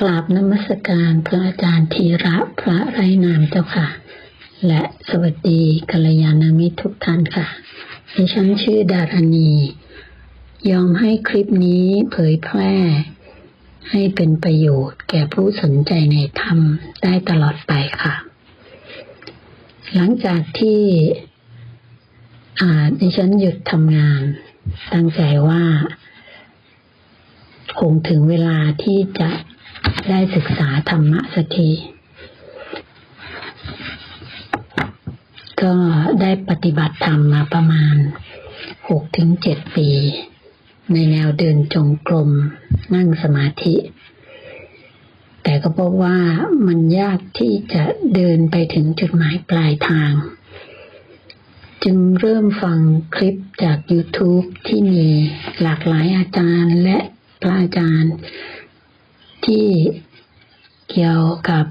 กราบนมัสการพระอาจารย์ธีระพระไรนามเจ้าค่ะ และสวัสดีกัลยาณมิตรทุกท่านค่ะดิฉันชื่อดารณี ยอมให้คลิปนี้เผยแพร่ ให้เป็นประโยชน์แก่ผู้สนใจในธรรมได้ตลอดไปค่ะ หลังจากที่อ่าดิฉันหยุดทำงาน ตั้งใจว่าคงถึงเวลาที่จะ ได้ศึกษาธรรมะสักทีก็ได้ปฏิบัติธรรมมาประมาณหกถึงเจ็ดปี ในแนวเดินจงกรมนั่งสมาธิ แต่ก็พบว่ามันยากที่จะเดินไปถึงจุดหมายปลายทาง จึงเริ่มฟังคลิปจาก YouTube ที่มีหลากหลายอาจารย์และพระอาจารย์ ที่เกี่ยวกับ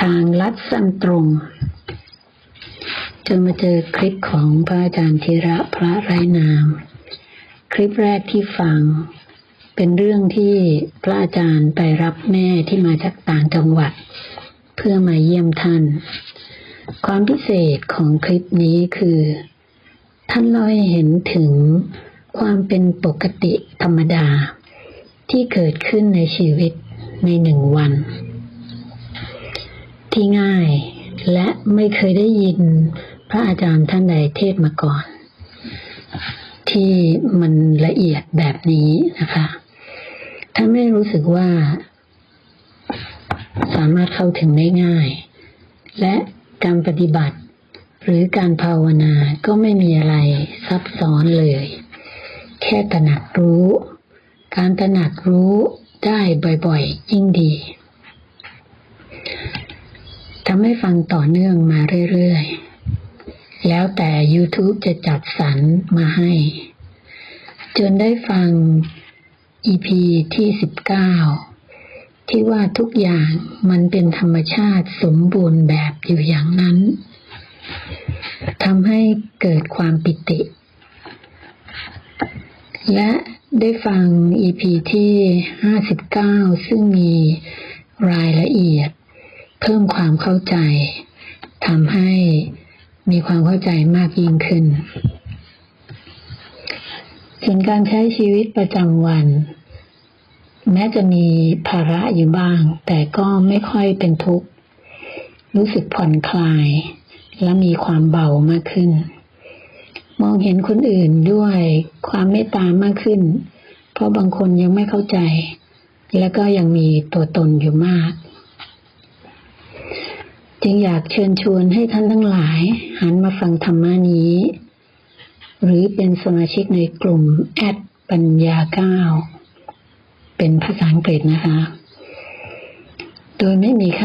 ทางลัดสั้นตรงจนมาเจอคลิปของพระอาจารย์ธีระพระไรนาม คลิปแรกที่ฟัง เป็นเรื่องที่พระอาจารย์ไปรับแม่ที่มาจากต่างจังหวัด เพื่อมาเยี่ยมท่าน ความพิเศษของคลิปนี้คือ ท่านเล่าให้เห็นถึงความเป็นปกติธรรมดา ที่เกิดขึ้นในชีวิตในหนึ่งวัน ที่ง่ายและไม่เคยได้ยินพระอาจารย์ท่านใดเทศมาก่อน ที่มันละเอียดแบบนี้นะคะท่านไม่รู้สึกว่า สามารถเข้าถึงได้ง่าย และการปฏิบัติ หรือการภาวนาก็ไม่มีอะไรซับซ้อนเลย แค่ตระหนักรู้ การตระหนักรู้ได้บ่อยๆ ยิ่งดีทำให้ฟังต่อเนื่องมาเรื่อยๆ แล้วแต่ YouTube จะจัดสรรมาให้ จนได้ฟัง EP ที่ 19 ที่ว่าทุกอย่างมันเป็นธรรมชาติสมบูรณ์แบบอยู่อย่างนั้นทำให้เกิดความปิติ และ ได้ฟัง EP ที่ 59 ซึ่งมีรายละเอียด เพิ่มความเข้าใจทำให้มีความเข้าใจมากยิ่งขึ้น ส่วนการใช้ชีวิตประจำวัน แม้จะมีภาระอยู่บ้าง แต่ก็ไม่ค่อยเป็นทุกข์ รู้สึกผ่อนคลาย และมีความเบามากขึ้น องเห็นคนอื่นด้วยความเมตตามากขึ้น เพราะบางคนยังไม่เข้าใจ และก็ยังมีตัวตนอยู่มาก จึงอยากเชิญชวนให้ท่านทั้งหลาย หันมาฟังธรรมานี้ หรือเป็นสมาชิกในกลุ่มแอดปัญญาเก้าเป็นภาษาอังกฤษนะคะ โดยไม่มีค่า